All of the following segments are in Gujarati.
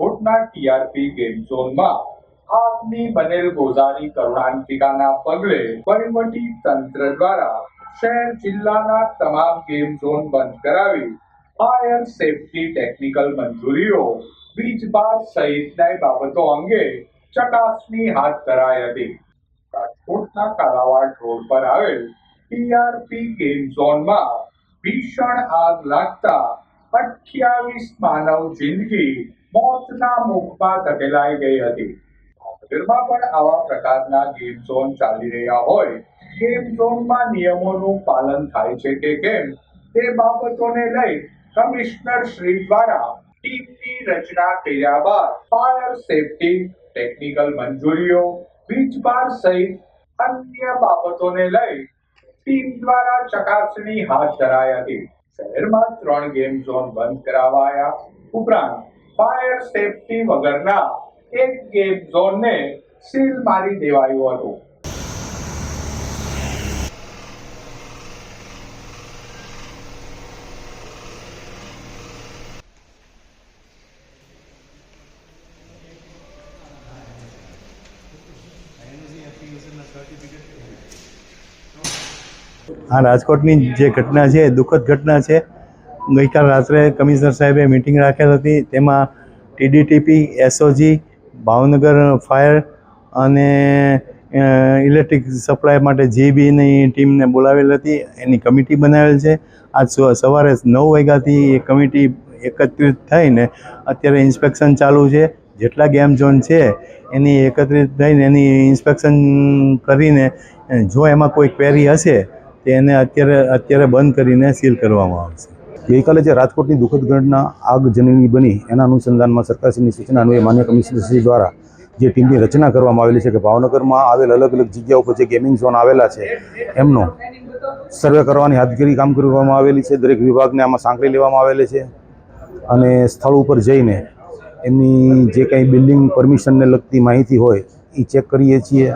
રાજકોટના ટીઆરપી ગેમ ઝોનમાં આગની બનેલ ગોઝારી કરુણાંતિકાના પગલે વહીવટી તંત્ર દ્વારા શહેર જિલ્લાના તમામ ગેમ ઝોન બંધ કરાવી ફાયર સેફટી ટેકનિકલ મંજૂરીઓ વીજ બાર સહિતની બાબતો અંગે ચકાસણી હાથ ધરાઈ હતી. રાજકોટના કાલાવાડ રોડ પર આવેલ ટીઆરપી ગેમ ઝોનમાં ભીષણ આગ લાગતા અઠ્યાવીસ માનવ જિંદગી મોતના મુખમાં ધકેલાઈ ગઈ હતી. ભાવનગરમાં પણ આવા પ્રકારના ગેમ ઝોન ચાલી રહ્યા હોય, ગેમ ઝોનમાં નિયમોનું પાલન થાય છે કે કેમ, તે બાબતોને લઈ કમિશનર શ્રી દ્વારા ટીમની રચના કર્યા બાદ ફાયર સેફટી, ટેકનિકલ મંજૂરીઓ વીજભાર સહિત અન્ય બાબતોને લઈ ટીમ દ્વારા ચકાસણી હાથ ધરાઈ હતી. શહેરમાં ત્રણ ગેમ ઝોન બંધ કરાવાયા ઉપરાંત ફાયર સેફટી વગરના એક ગેમ ઝોનને સીલ મારી દેવાયું હતું. આ રાજકોટની જે ઘટના છે, દુઃખદ ઘટના છે ગઈકાલ રાત્રે કમિશનર સાહેબે મિટિંગ રાખેલ હતી. તેમાં ટીડીટીપી, એસઓજી, ભાવનગર ફાયર અને ઇલેક્ટ્રિક સપ્લાય માટે જીબીની ટીમને બોલાવેલ હતી. એની કમિટી બનાવેલ છે. આજ સવારે નવ વાગ્યાથી એ કમિટી એકત્રિત થઈને અત્યારે ઇન્સ્પેક્શન ચાલુ છે. જેટલા ગેમ ઝોન છે, એની એકત્રિત થઈને એની ઇન્સ્પેક્શન કરીને, જો એમાં કોઈ ક્વેરી હશે, તો એને અત્યારે અત્યારે બંધ કરીને સીલ કરવામાં આવશે. ગઈકાલે જે રાજકોટની દુઃખદ ઘટના આગજનની બની, એના અનુસંધાનમાં સરકારશ્રીની સૂચના અન્વયે માન્ય કમિશનરશ્રી દ્વારા જે ટીમની રચના કરવામાં આવેલી છે કે ભાવનગરમાં આવેલ અલગ અલગ જગ્યાઓ પર જે ગેમિંગ ઝોન આવેલા છે, એમનો સર્વે કરવાની હાથગીરી કામ કરવામાં આવેલી છે. દરેક વિભાગને આમાં સાંકળી લેવામાં આવેલી છે અને સ્થળ ઉપર જઈને એમની જે કંઈ બિલ્ડિંગ પરમિશનને લગતી માહિતી હોય એ ચેક કરીએ છીએ.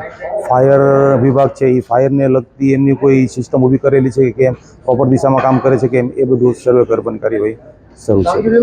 ફાયર વિભાગ છે એ ફાયરને લગતી એમની કોઈ સિસ્ટમ ઊભી કરેલી છે કે કેમ? પ્રોપર દિશામાં કામ કરે છે કે એમ એ બધું સર્વે કરવાની કાર્યવાહી શરૂ છે